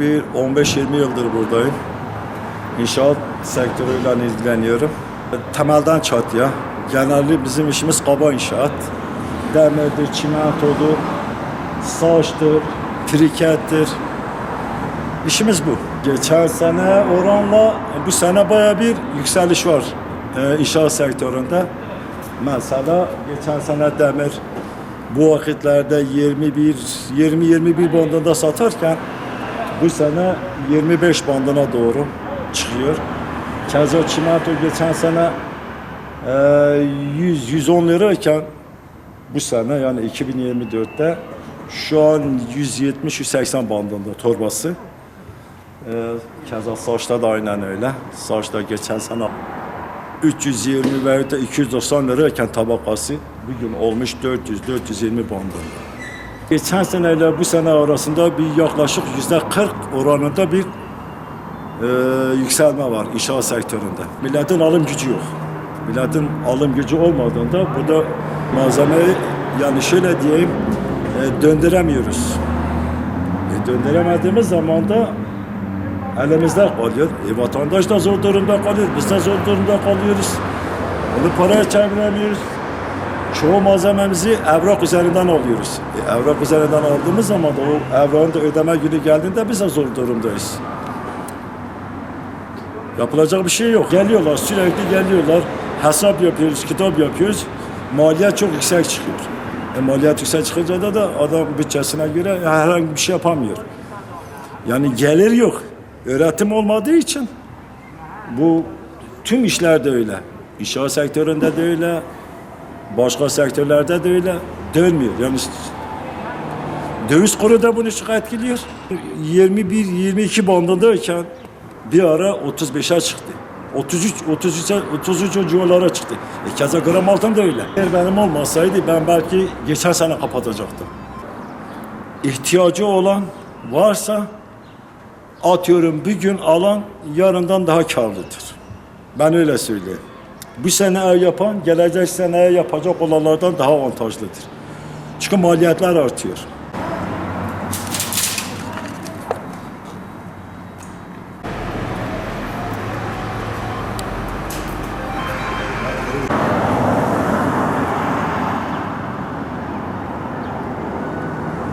bir 15-20 yıldır buradayım. İnşaat sektörüyle ilgileniyorum. Temelden çatıya. Genelde bizim işimiz kaba inşaat. Demirdir, çimentodur, saçtır, trikettir. İşimiz bu. Geçen sene oranla bu sene baya bir yükseliş var e, inşaat sektöründe. Mesela geçen sene demir bu vakitlerde 21 20-21 bandında satarken bu sene 25 bandına doğru çıkıyor. Keza çimento geçen sene e, 100-110 lirayken bu sene yani 2024'te şu an 170-180 bandında torbası. Ee, keza saçta da aynen öyle. Saçta geçen sene 320 veya da 290 lirayken tabakası bugün olmuş 400-420 bandında. Geçen seneyle bu sene arasında bir yaklaşık yüzde 40 oranında bir e, yükselme var inşaat sektöründe. Milletin alım gücü yok. Milletin alım gücü olmadığında burada malzemeyi yani şöyle diyeyim e, döndüremiyoruz. E, döndüremediğimiz zaman da elimizde kalıyor. E, vatandaş da zor durumda kalıyor. Biz de zor durumda kalıyoruz. Onu paraya çeviremiyoruz. Çoğu malzememizi evrak üzerinden alıyoruz. E, evrak üzerinden aldığımız zaman o evrağın da ödeme günü geldiğinde biz de zor durumdayız. Yapılacak bir şey yok. Geliyorlar sürekli geliyorlar. Hesap yapıyoruz, kitap yapıyoruz. Maliyet çok yüksek çıkıyor. E, maliyet yüksek çıkınca da, da adam bütçesine göre herhangi bir şey yapamıyor. Yani gelir yok. Öğretim olmadığı için bu tüm işlerde öyle. İnşaat sektöründe de öyle. Başka sektörlerde de öyle. Dönmüyor. Yani döviz kuru da bunu çok etkiliyor. 21-22 bandındayken bir ara 35'e çıktı. 33 33 33 civarlara çıktı. E keza gram altın da öyle. Eğer benim olmasaydı ben belki geçen sene kapatacaktım. İhtiyacı olan varsa atıyorum bir gün alan yarından daha karlıdır. Ben öyle söyleyeyim. Bu sene yapan gelecek seneye yapacak olanlardan daha avantajlıdır. Çünkü maliyetler artıyor.